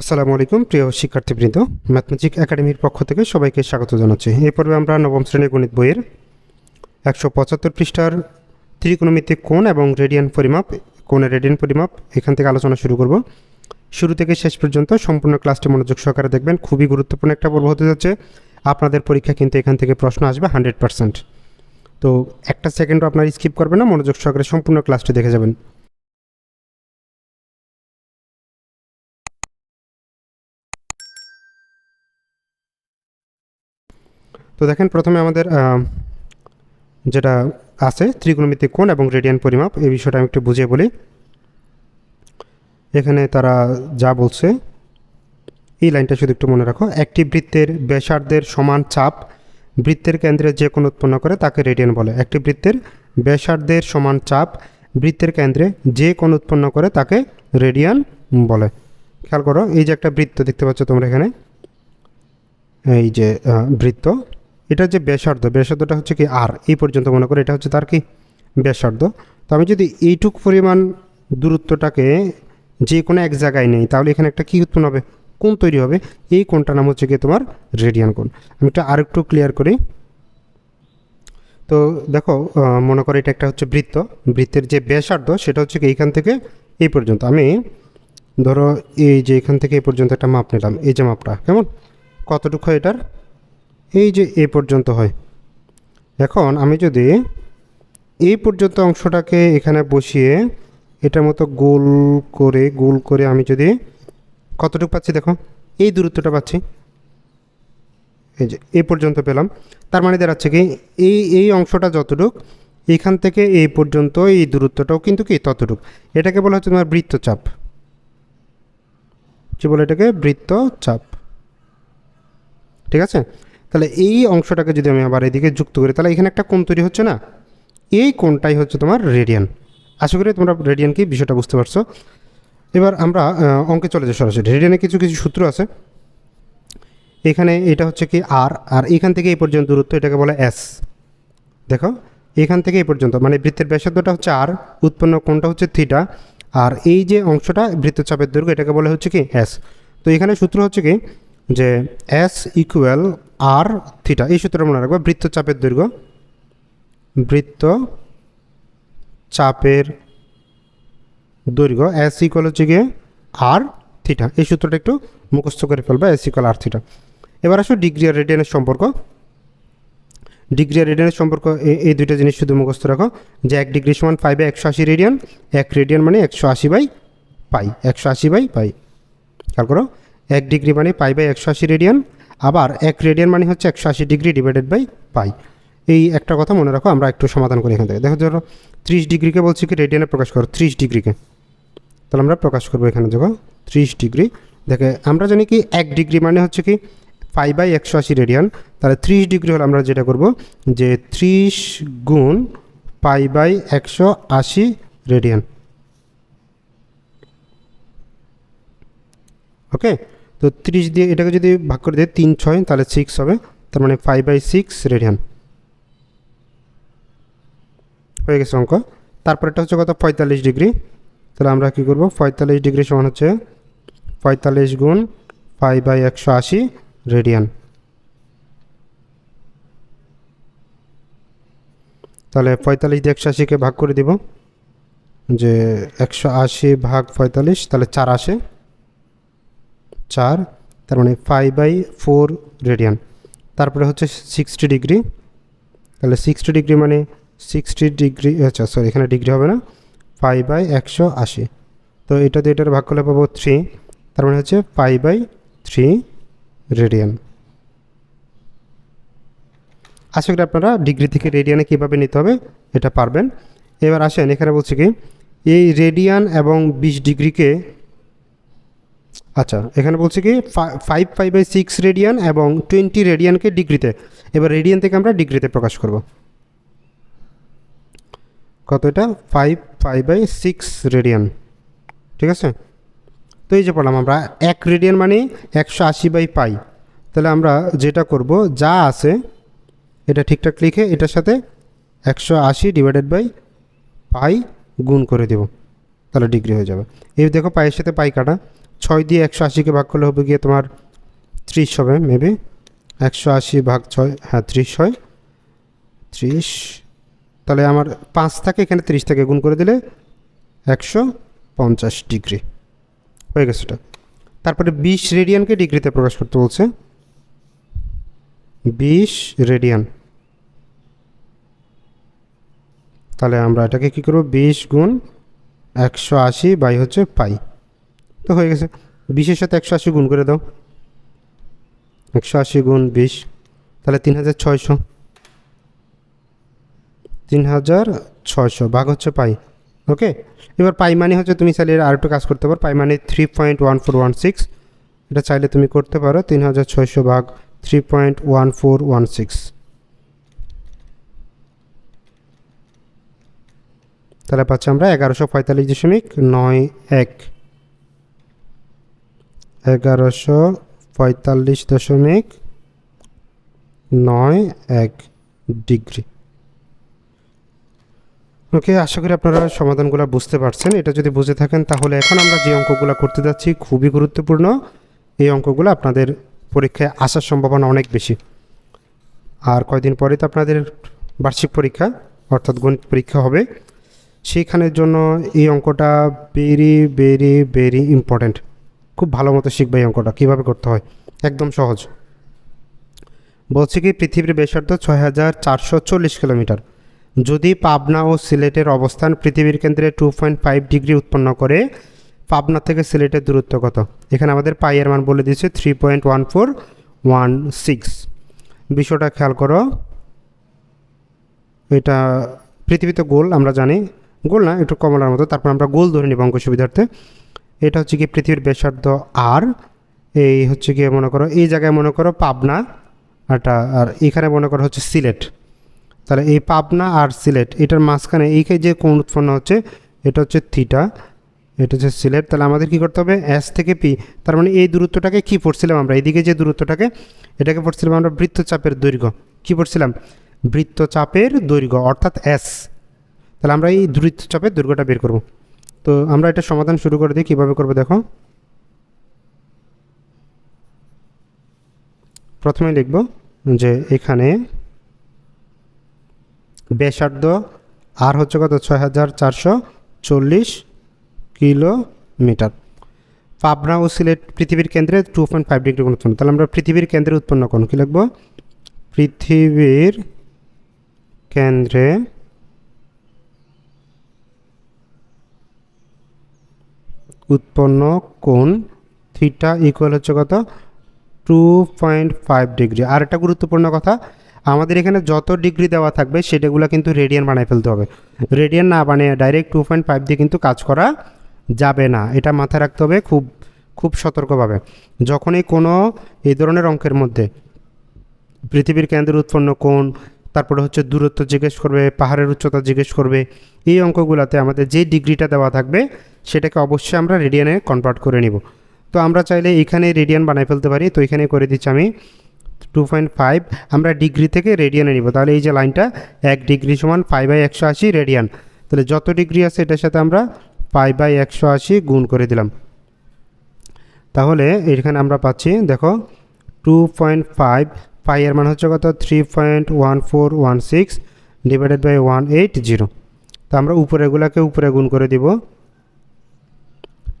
আসসালামু আলাইকুম, প্রিয় শিক্ষার্থীবৃন্দ। ম্যাথমেটিক একাডেমির পক্ষ থেকে সবাইকে স্বাগত জানাচ্ছি। এই পর্বে আমরা নবম শ্রেণির গণিত বইয়ের একশো পঁচাত্তর পৃষ্ঠার ত্রিকোণমিতিক কোণ এবং রেডিয়ান পরিমাপ, কোণের রেডিয়ান পরিমাপ এখান থেকে আলোচনা শুরু করব। শুরু থেকে শেষ পর্যন্ত সম্পূর্ণ ক্লাসটি মনোযোগ সহকারে দেখবেন। খুবই গুরুত্বপূর্ণ একটা পর্ব হতে যাচ্ছে। আপনাদের পরীক্ষা কিন্তু এখান থেকে প্রশ্ন আসবে হান্ড্রেড পার্সেন্ট। তো একটা সেকেন্ডও আপনার স্কিপ করবেন না, মনোযোগ সহকারে সম্পূর্ণ ক্লাসটি দেখে যাবেন। তো দেখেন প্রথমে আমাদের যেটা আছে, ত্রিকোণমিতিক কোণ এবং রেডিয়ান পরিমাপ, এই বিষয়টা আমি একটু বুঝিয়ে বলি। এখানে তারা যা বলছে, এই লাইনটা শুধু একটু মনে রাখো, একটি বৃত্তের ব্যাসার্ধের সমান চাপ বৃত্তের কেন্দ্রে যে কোণ উৎপন্ন করে তাকে রেডিয়ান বলে। একটি বৃত্তের ব্যাসার্ধের সমান চাপ বৃত্তের কেন্দ্রে যে কোণ উৎপন্ন করে তাকে রেডিয়ান বলে। খেয়াল করো, এই যে একটা বৃত্ত দেখতে পাচ্ছ তোমরা এখানে, এই যে বৃত্ত এটা যে ব্যাসার্ধ। ব্যাসার্ধটা হচ্ছে কি আর এই পর্যন্ত মনে করো এটা হচ্ছে তার কি? ব্যাসার্ধ। তো আমি যদি এইটুক পরিমাণ দূরত্বটাকে যে কোনো এক জায়গায় নেই, তাহলে এখানে একটা কী উৎপন্ন হবে? কোন তৈরি হবে। এই কোণটার নাম হচ্ছে কি তোমার রেডিয়ান কোণ। আমি এটা আরেকটু ক্লিয়ার করি। তো দেখো মনে করো এটা একটা হচ্ছে বৃত্ত। বৃত্তের যে ব্যাসার্ধ, সেটা হচ্ছে কি এইখান থেকে এই পর্যন্ত। আমি ধরো এই যে এখান থেকে এই পর্যন্ত একটা মাপ নিলাম। এই যে মাপটা, কেমন? কতটুকু এটার? এই যে এ পর্যন্ত হয়। এখন আমি যদি এই পর্যন্ত অংশটাকে এখানে বসিয়ে এটার মতো গোল করে গোল করে আমি যদি কতটুকু পাচ্ছি দেখো? এই দূরত্বটা পাচ্ছি। এই যে এই পর্যন্ত পেলাম। তার মানে দাঁড়াচ্ছে কি, এই এই অংশটা যতটুক এইখান থেকে এই পর্যন্ত এই দূরত্বটাও কিন্তু কি ততটুক। এটাকে বলা হচ্ছে তোমার বৃত্তচাপ। কি বলে এটাকে? বৃত্তচাপ। ঠিক আছে? তাহলে এই অংশটাকে যদি আমি আবার এদিকে যুক্ত করি, তাহলে এখানে একটা কোণ তৈরি হচ্ছে না? এই কোণটাই হচ্ছে তোমার রেডিয়ান আশা করি তোমরা রেডিয়ান কি বিষয়টা বুঝতে পারছ। এবার আমরা অঙ্কে চলে যাই সরাসরি। রেডিয়ানে কিছু কিছু সূত্র আছে। এখানে এটা হচ্ছে কি আর আর এখান থেকে এই পর্যন্ত দূরত্ব এটাকে বলে এস দেখো, এখান থেকে এই পর্যন্ত মানে বৃত্তের ব্যাসার্ধটা হচ্ছে আর উৎপন্ন কোণটা হচ্ছে থিটা আর এই যে অংশটা বৃত্তচাপের দৈর্ঘ্য এটাকে বলে হচ্ছে কি এস তো এখানে সূত্র হচ্ছে কি যে এস ইকুয়াল আর থিটা এই সূত্রটা মনে রাখব, বৃত্তচাপের দৈর্ঘ্য বৃত্ত চাপের দৈর্ঘ্য এস ইকুয়াল হচ্ছে গিয়ে আর থিটা এই সূত্রটা একটু মুখস্থ করে ফেলবা এস ইকুয়াল আর থিটা এবার আসো ডিগ্রি আর রেডিয়ানের সম্পর্ক। ডিগ্রি আর রেডিয়ানের সম্পর্ক এই দুইটা জিনিস শুধু মুখস্থ রাখো, যে এক ডিগ্রি সমান ফাইভ একশো আশি রেডিয়ান এক রেডিয়ান মানে একশো আশি বাই পাই একশো আশি বাই পাই খেয়াল করো, এক ডিগ্রি মানে পাই বাই একশো আশি রেডিয়ান আবার এক রেডিয়ান মানে হচ্ছে একশো আশি ডিগ্রি ডিভাইডেড বাই পাই এই একটা কথা মনে রাখো, আমরা একটু সমাধান করি এখান থেকে। দেখো ধরো, ত্রিশ ডিগ্রিকে বলছি কি রেডিয়ানে প্রকাশ করো, ত্রিশ ডিগ্রিকে। তাহলে আমরা প্রকাশ করব এখানে, দেখো, ত্রিশ ডিগ্রি। দেখে, আমরা জানি কি, এক ডিগ্রি মানে হচ্ছে কি ফাইভ বাই একশো আশি রেডিয়ান তাহলে ত্রিশ ডিগ্রি হলে আমরা যেটা করব, যে ত্রিশ গুণ পাই বাই একশো আশি রেডিয়ান ওকে? তো ত্রিশ দিয়ে এটাকে যদি ভাগ করে দিই, তিন ছয়, তাহলে সিক্স হবে। তার মানে ফাইভ বাই সিক্স রেডিয়ান হয়ে গেছে অঙ্ক। তারপরেটা হচ্ছে কত? পঁয়তাল্লিশ ডিগ্রি। তাহলে আমরা কী করব? পঁয়তাল্লিশ ডিগ্রি সমান হচ্ছে পঁয়তাল্লিশ গুণ ফাইভ বাই একশো আশি রেডিয়ান তাহলে পঁয়তাল্লিশ দিয়ে একশো আশিকে ভাগ করে দিব। যে একশো আশি ভাগ পঁয়তাল্লিশ, তাহলে চার আসে। চার, তার মানে ফাইভ বাই ফোর রেডিয়ান তারপরে হচ্ছে সিক্সটি ডিগ্রি তাহলে সিক্সটি ডিগ্রি মানে সিক্সটি ডিগ্রি আচ্ছা সরি এখানে ডিগ্রি হবে না। ফাইভ বাই একশো আশি। তো এটা দিয়ে এটার ভাগ করলে পাবো থ্রি তার মানে হচ্ছে ফাইভ বাই থ্রি রেডিয়ান আশা করি আপনারা ডিগ্রি থেকে রেডিয়ানে কীভাবে নিতে হবে এটা পারবেন। এবার আসেন, এখানে বলছি কি, এই রেডিয়ান এবং বিশ ডিগ্রিকে আচ্ছা এখানে বলছি কি five five by six radian এবং টোয়েন্টি রেডিয়ানকে ডিগ্রিতে এবার রেডিয়ান থেকে আমরা ডিগ্রিতে প্রকাশ করব। কত এটা? Five five by six radian ঠিক আছে? তো এই যে পড়লাম আমরা, এক রেডিয়ান মানে একশো আশি বাই পাই তাহলে আমরা যেটা করব, যা আছে, এটা ঠিকঠাক লিখে এটার সাথে একশো আশি ডিভাইডেড বাই পাই গুণ করে দেব। তাহলে ডিগ্রি হয়ে যাবে। এই দেখো পায়ের সাথে পাই কাটা। ছয় দিয়ে একশো আশিকে ভাগ করলে হবে গিয়ে তোমার ত্রিশ হবে মেবি একশো আশি ভাগ ছয় হ্যাঁ ত্রিশ হয়। ত্রিশ। তাহলে আমার পাঁচ থাকে, এখানে ত্রিশ থাকে, গুণ করে দিলে একশো পঞ্চাশ ডিগ্রি। হয়ে গেছে ওটা। তারপরে বিশ রেডিয়ানকে ডিগ্রিতে প্রকাশ করতে বলছে। বিশ রেডিয়ান। তাহলে আমরা এটাকে কী করব? বিশ গুণ একশো আশি বাই হচ্ছে পাই। তো হয়ে গেছে। বিশের সাথে একশো আশি গুণ করে দাও। একশো আশি গুণ বিশ, তাহলে তিন হাজার ছয়শো। তিন হাজার ছয়শো, ভাগ হচ্ছে পাই। ওকে? এবার পাই মানে হচ্ছে তুমি চাইলে আর একটু কাজ করতে পারো। পাই মানে three point one four one six এটা চাইলে তুমি করতে পারো তিন হাজার ছয়শো ভাগ three point one four one six তাহলে পাচ্ছি আমরা এগারোশো পঁয়তাল্লিশ দশমিক নয় এক। এগারোশো পঁয়তাল্লিশ দশমিক নয় এক ডিগ্রি। ওকে, আশা করি আপনারা সমাধানগুলো বুঝতে পারছেন। এটা যদি বুঝে থাকেন, তাহলে এখন আমরা যে অঙ্কগুলো করতে যাচ্ছি খুবই গুরুত্বপূর্ণ। এই অঙ্কগুলো আপনাদের পরীক্ষায় আসার সম্ভাবনা অনেক বেশি। আর কয়দিন পরে তো আপনাদের বার্ষিক পরীক্ষা, অর্থাৎ গণিত পরীক্ষা হবে। সেইখানের জন্য এই অঙ্কটা ভেরি ভেরি ভেরি ইম্পর্ট্যান্ট খুব ভালো মতো শিখবে এই অঙ্কটা, কীভাবে করতে হয়? একদম সহজ। বলছে কি, পৃথিবীর ব্যাসার্ধ ছয় হাজার চারশো চল্লিশ কিলোমিটার। যদি পাবনা ও সিলেটের অবস্থান পৃথিবীর কেন্দ্রে টু পয়েন্ট ফাইভ ডিগ্রি উৎপন্ন করে, পাবনা থেকে সিলেটের দূরত্ব কত? এখানে আমাদের পাইয়ের মান বলে দিয়েছে three point one four one six বিষয়টা খেয়াল করো। এটা পৃথিবীতে গোল, আমরা জানি। গোল না, একটু কমলার মতো। তারপর আমরা গোল ধরে নিব অঙ্ক সুবিধার্থে। এটা হচ্ছে কি পৃথিবীর ব্যাসার্ধ আর এই হচ্ছে গিয়ে মনে করো, এই জায়গায় মনে করো পাবনা, আরটা, আর এখানে মনে করো হচ্ছে সিলেট। তাহলে এই পাবনা আর সিলেট, এটার মাঝখানে এইখানে যে কোণ উৎপন্ন হচ্ছে, এটা হচ্ছে থিটা এটা হচ্ছে সিলেট। তাহলে আমাদের কি করতে হবে? এস থেকে পি তার মানে এই দূরত্বটাকে কি পড়ছিলাম আমরা? এইদিকে যে দূরত্বটাকে, এটাকে পড়ছিলাম আমরা বৃত্তচাপের দৈর্ঘ্য। কি পড়ছিলাম? বৃত্তচাপের দৈর্ঘ্য, অর্থাৎ এস তাহলে আমরা এই বৃত্তচাপের দৈর্ঘ্যটা বের করব। তো আমরা এটা সমাধান শুরু করে দিই, কীভাবে করব দেখো। প্রথমে লিখব যে এখানে ব্যাসার্ধ আর হচ্ছে কত? ছয় হাজার চারশো চল্লিশ কিলোমিটার। পাবনা ও সিলেট পৃথিবীর কেন্দ্রে টু পয়েন্ট ফাইভ ডিগ্রি কোণ উৎপন্ন তাহলে আমরা পৃথিবীর কেন্দ্রে উৎপন্ন কোণ কী লিখব? পৃথিবীর কেন্দ্রে উৎপন্ন কোণ থিটা ইকুয়াল হচ্ছে কত? টু পয়েন্ট ফাইভ ডিগ্রি আর একটা গুরুত্বপূর্ণ কথা, আমাদের এখানে যত ডিগ্রি দেওয়া থাকবে, সেটাগুলো কিন্তু রেডিয়ান বানিয়ে ফেলতে হবে। রেডিয়ান না বানিয়ে ডাইরেক্ট টু পয়েন্ট ফাইভ দিয়ে কিন্তু কাজ করা যাবে না। এটা মাথায় রাখতে হবে খুব খুব সতর্কভাবে। যখনই কোনো এই ধরনের অঙ্কের মধ্যে পৃথিবীর কেন্দ্রের উৎপন্ন কোণ তারপরে হচ্ছে দূরত্ব জিজ্ঞেস করবে, পাহাড়ের উচ্চতা জিজ্ঞেস করবে, এই অঙ্কগুলোতে আমাদের যে ডিগ্রিটা দেওয়া থাকবে সেটাকে অবশ্যই আমরা রেডিয়ানে কনভার্ট করে নিব। তো আমরা চাইলে এখানে রেডিয়ান বানাই ফেলতে পারি। তো এখানে করে দিচ্ছি আমি টু পয়েন্ট ফাইভ আমরা ডিগ্রি থেকে রেডিয়ানে নিব। তাহলে এই যে লাইনটা, এক ডিগ্রি সমান ফাইভ বাই একশো আশি রেডিয়ান। তাহলে যত ডিগ্রি আছে এটার সাথে আমরা ফাইভ বাই একশো আশি গুণ করে দিলাম। তাহলে এখানে আমরা পাচ্ছি, দেখো টু পয়েন্ট ফাইভ পাই এর মান হচ্ছে কত? Three point one four one six divided by one eight zero তো আমরা উপরেগুলোকে উপরে গুণ করে দিব।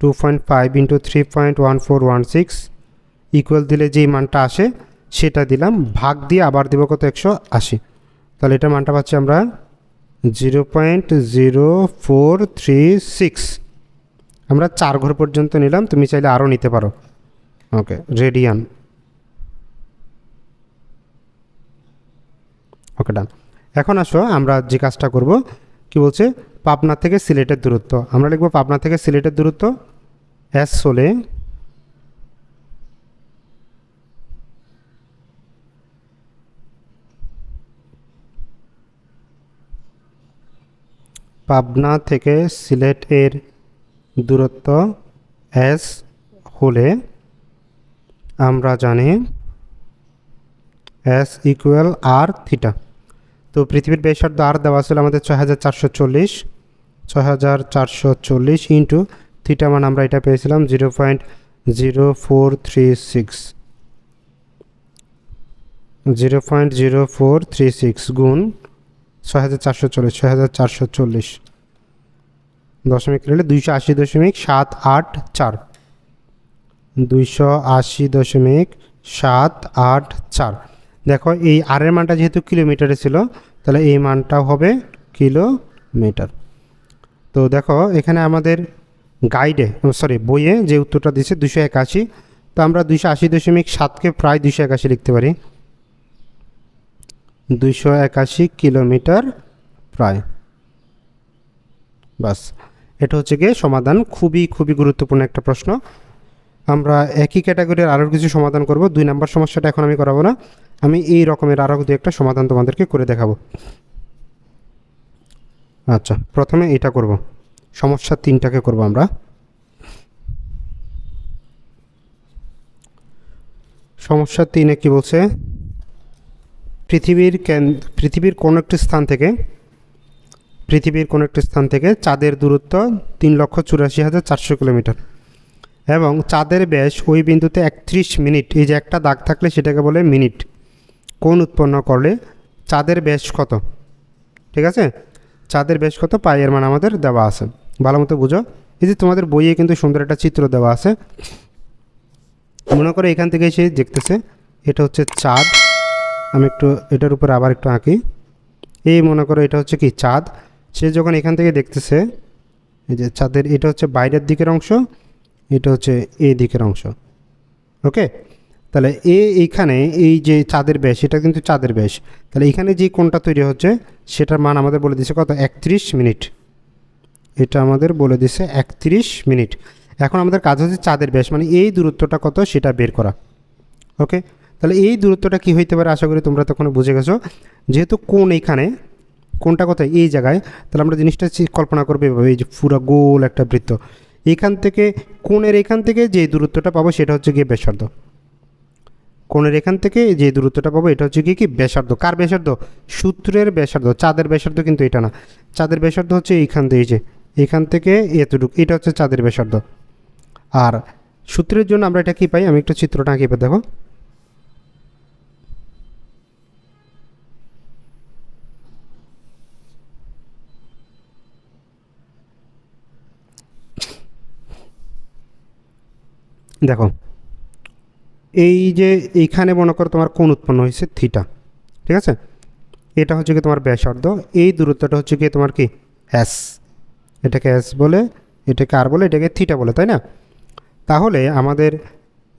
Two point five into three point one four one six equal দিলে যেই মানটা আসে, সেটা দিলাম। ভাগ দিয়ে আবার দেবো কত? একশো আশি। তাহলে এটা মানটা পাচ্ছি আমরা zero point zero four three six আমরা চার ঘর পর্যন্ত নিলাম, তুমি চাইলে আরও নিতে পারো। ওকে রেডিয়ান ওকে ডান এখন আসো, আমরা যে কাজটা করব, কি বলছে? পাবনা থেকে সিলেটের দূরত্ব। আমরা লিখব পাবনা থেকে সিলেটের দূরত্ব এস হলে পাবনা থেকে সিলেট এর দূরত্ব এস হলে আমরা জানি এস ইকুয়াল আর থিটা তো পৃথিবীর ব্যাসার্ধ আর দেওয়া ছিল আমাদের ছয় হাজার চারশো চল্লিশ, ছয় হাজার চারশো চল্লিশ ইন্টু থিটা মান আমরা এটা পেয়েছিলাম zero point zero four three six zero point zero four three six গুণ ছয় হাজার চারশো চল্লিশ, ছয় হাজার চারশো চল্লিশ। দশমিক রেলে দুইশো আশি দশমিক সাত আট চার। দুইশো আশি দশমিক সাত আট চার। দেখো, এই আরের মানটা যেহেতু কিলোমিটারে ছিল, তাহলে এই মানটাও হবে কিলোমিটার। তো দেখো, এখানে আমাদের গাইডে সরি বইয়ে যে উত্তরটা দিচ্ছে দুশো একাশি, তো আমরা দুশো আশি দশমিক সাতকে প্রায় দুশো একাশি লিখতে পারি। দুইশো একাশি কিলোমিটার প্রায়। বাস, এটা হচ্ছে গিয়ে সমাধান। খুবই খুবই গুরুত্বপূর্ণ একটা প্রশ্ন। আমরা একই ক্যাটাগরির আরও কিছু সমাধান করব। দুই নাম্বার সমস্যাটা এখন আমি করাবো না। আমি এই রকমের আরও দু একটা সমাধান তোমাদেরকে করে দেখাবো। আচ্ছা প্রথমে এটা করব। সমস্যা তিনটাকে করব আমরা। সমস্যা তিনে কি বলছে? পৃথিবীর পৃথিবীর কোনো একটি স্থান থেকে, পৃথিবীর কোনো একটি স্থান থেকে চাঁদের দূরত্ব তিন লক্ষ চুরাশি হাজার চারশো কিলোমিটার। এবং চাঁদের ব্যাস ওই বিন্দুতে একত্রিশ মিনিট, এই যে একটা দাগ থাকলে সেটাকে বলে মিনিট। কোন উৎপন্ন করলে চাঁদের ব্যাস কত? ঠিক আছে? চাঁদের ব্যাস কত? পায়ের মান আমাদের দেওয়া আছে। ভালো মতো বুঝো? এই যে তোমাদের বইয়ে কিন্তু সুন্দর একটা চিত্র দেওয়া আছে। মনে করো এখান থেকে সে দেখতেছে, এটা হচ্ছে চাঁদ। আমি একটু এটার উপর আবার একটু আঁকি। এই মনে করো এটা হচ্ছে কি? চাঁদ। সে যখন এখান থেকে দেখতেছে, এই যে চাঁদের, এটা হচ্ছে বাইরের দিকের অংশ। এটা হচ্ছে এ দিকের অংশ। ওকে? তাহলে এ এইখানে এই যে চাঁদের ব্যাস, এটা কিন্তু চাঁদের ব্যাস। তাহলে এখানে যে কোনটা তৈরি হচ্ছে, সেটার মান আমাদের বলে দিচ্ছে কত? একত্রিশ মিনিট। এটা আমাদের বলে দিছে একত্রিশ মিনিট। এখন আমাদের কাজ হচ্ছে চাঁদের ব্যাস মানে এই দূরত্বটা কত, সেটা বের করা। ওকে? তাহলে এই দূরত্বটা কি হইতে পারে? আশা করি তোমরা তখন বুঝে গেছো। যেহেতু কোন এইখানে কোনটা কোথায় এই জায়গায়। তাহলে আমরা জিনিসটা কল্পনা করব এভাবে, এই যে পুরো গোল একটা বৃত্ত। এখান থেকে কোণের এখান থেকে যে দূরত্বটা পাবো সেটা হচ্ছে গিয়ে ব্যাসার্ধ। কোণের এখান থেকে যে দূরত্বটা পাবো এটা হচ্ছে গিয়ে কি ব্যাসার্ধ। কার ব্যাসার্ধ? সূত্রের ব্যাসার্ধ, চাঁদের ব্যাসার্ধ কিন্তু এটা না। চাঁদের ব্যাসার্ধ হচ্ছে এইখান থেকে যে, এখান থেকে এতটুকু, এটা হচ্ছে চাঁদের ব্যাসার্ধ। আর সূত্রের জন্য আমরা এটা কি পাই? আমি একটা চিত্রটা আঁকিয়ে দেখো। দেখো, এই যে এইখানে মনে করো তোমার কোন উৎপন্ন হয়েছে থিটা, ঠিক আছে? এটা হচ্ছে কি তোমার ব্যাসার্ধ, এই দূরত্বটা হচ্ছে কি তোমার কি? এস এটাকে এস বলে, এটাকে আর বলে, এটাকে থিটা বলে, তাই না? তাহলে আমাদের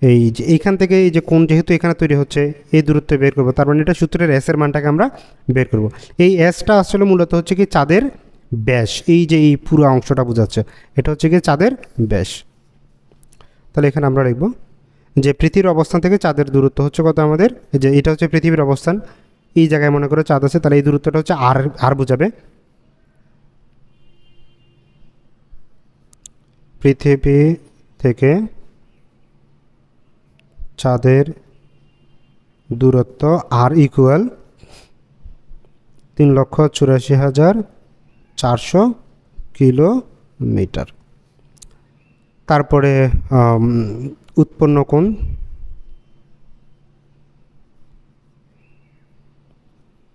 এই যে এইখান থেকে এই যে কোন যেহেতু এখানে তৈরি হচ্ছে, এই দূরত্ব বের করব, তার মানে এটা সূত্রের এসের মানটাকে আমরা বের করব। এই এসটা আসলে মূলত হচ্ছে কি চাঁদের ব্যাস, এই যে এই পুরো অংশটা বোঝাচ্ছে, এটা হচ্ছে কি চাঁদের ব্যাস। তাহলে এখানে আমরা লিখব যে পৃথিবীর অবস্থান থেকে চাঁদের দূরত্ব হচ্ছে কত আমাদের? যে এটা হচ্ছে পৃথিবীর অবস্থান। এই জায়গায় মনে করো চাঁদ আছে, তাহলে এই দূরত্বটা হচ্ছে আর আর বোঝাবে। পৃথিবী থেকে চাঁদের দূরত্ব আর ইকুয়াল তিন লক্ষ চুরাশি হাজার চারশো কিলোমিটার। তারপরে উৎপন্ন কোণ?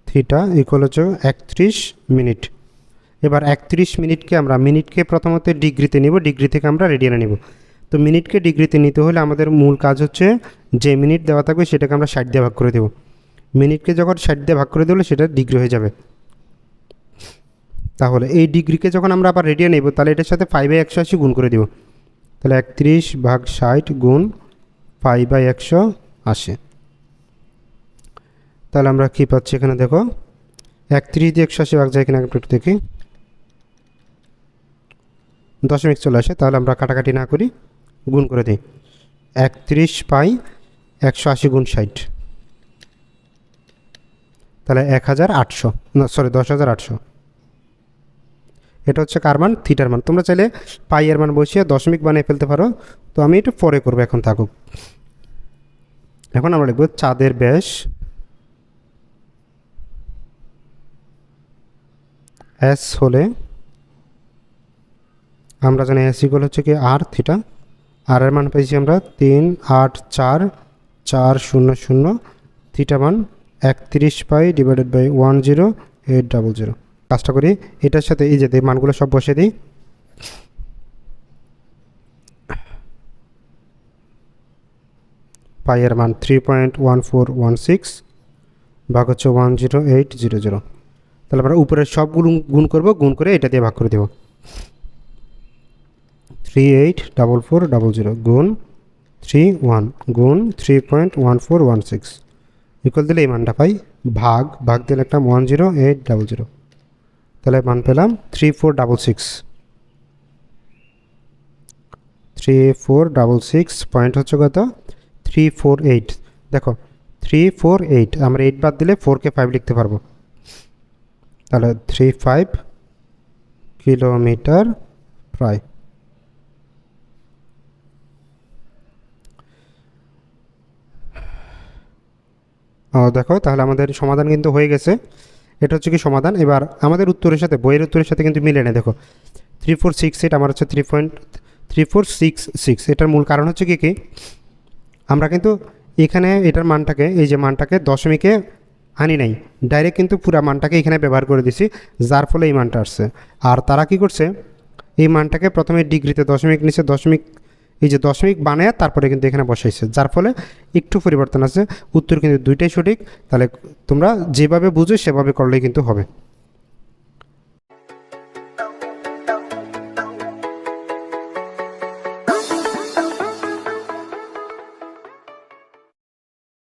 থিটা ইকুয়াল হচ্ছে একত্রিশ মিনিট। এবার একত্রিশ মিনিটকে আমরা, মিনিটকে প্রথমত ডিগ্রিতে নিব, ডিগ্রি থেকে আমরা রেডিয়ানে নিব। তো মিনিটকে ডিগ্রিতে নিতে হলে আমাদের মূল কাজ হচ্ছে, যে মিনিট দেওয়া থাকবে সেটাকে আমরা ষাট দিয়ে ভাগ করে দেব। মিনিটকে যখন ষাট দিয়ে ভাগ করে দেবো সেটা ডিগ্রি হয়ে যাবে। তাহলে এই ডিগ্রিকে যখন আমরা আবার রেডিয়া নেব, তাহলে এটার সাথে ফাইভে একশো আশি গুণ করে দিব। তাহলে একত্রিশ ভাগ ষাট গুণ পাই বাই একশো আশি। তাহলে আমরা কী পাচ্ছি এখানে দেখো? একত্রিশ দিয়ে একশো আশি ভাগ যায় কিনা একটু দেখি। দশমিক চলে আসে, তাহলে আমরা কাটাকাটি না করি, গুণ করে দিই। একত্রিশ পাই একশো আশি গুণ ষাট। তাহলে এক হাজার আটশো, না সরি দশ হাজার আটশো। এটা হচ্ছে কার মান? থিটার মান। তোমরা চাইলে পাইয়ের মান বসিয়ে দশমিক বানিয়ে ফেলতে পারো। তো আমি একটু পরে করব, এখন থাকুক। এখন আমরা লিখব চাঁদের ব্যাস এস হলে আমরা জানি এস ইকুয়াল হচ্ছে কি আর থিটা। আর এর মান পেয়েছি আমরা তিন, আট, চার চার, শূন্য শূন্য। থিটা মান একত্রিশ pi divided by one zero, eight double zero. কাজটা করি। এটার সাথে এই যে মানগুলো সব বসে দিই। পাইয়ের মান three point one four one six ভাগ হচ্ছে one zero eight zero zero তাহলে আমরা উপরের সবগুলো গুণ করব, গুণ করে এটা দিয়ে ভাগ করে দেব। Three eight double four double zero গুণ থ্রি ওয়ান গুণ three point one four one six equal দিলে এই মানটা পাই। ভাগ ভাগ দিলে একটা one zero eight double zero তাহলে মান পেলাম three four double six three four double six point হচ্ছে কত? থ্রি ফোর এইট দেখো থ্রি ফোর এইট আমরা এইট বাদ দিলে ফোরকে ফাইভ লিখতে পারব। তাহলে থ্রি ফাইভ কিলোমিটার প্রায়। দেখো, তাহলে আমাদের সমাধান কিন্তু হয়ে গেছে। এটা হচ্ছে কি সমাধান। এবার আমাদের উত্তরের সাথে, বইয়ের উত্তরের সাথে কিন্তু মিলে নেই দেখো। থ্রি ফোর সিক্স এইট আমার হচ্ছে three point three four six six এটার মূল কারণ হচ্ছে কি কি? আমরা কিন্তু এখানে এটার মানটাকে, এই যে মানটাকে দশমিকে আনি নাই। ডাইরেক্ট কিন্তু পুরা মানটাকে এখানে ব্যবহার করে দিছি, যার ফলে এই মানটা আসছে। আর তারা কি করছে? এই মানটাকে প্রথমে ডিগ্রিতে দশমিক নিচে দশমিক এই যে দশমিক বানায় তারপরে কিন্তু এখানে বসাইছে। যার ফলে একটু পরিবর্তন আছে। উত্তর কিন্তু দুইটাই সঠিক। তাহলে তোমরা যেভাবে বুঝো সেভাবে করলেই কিন্তু হবে।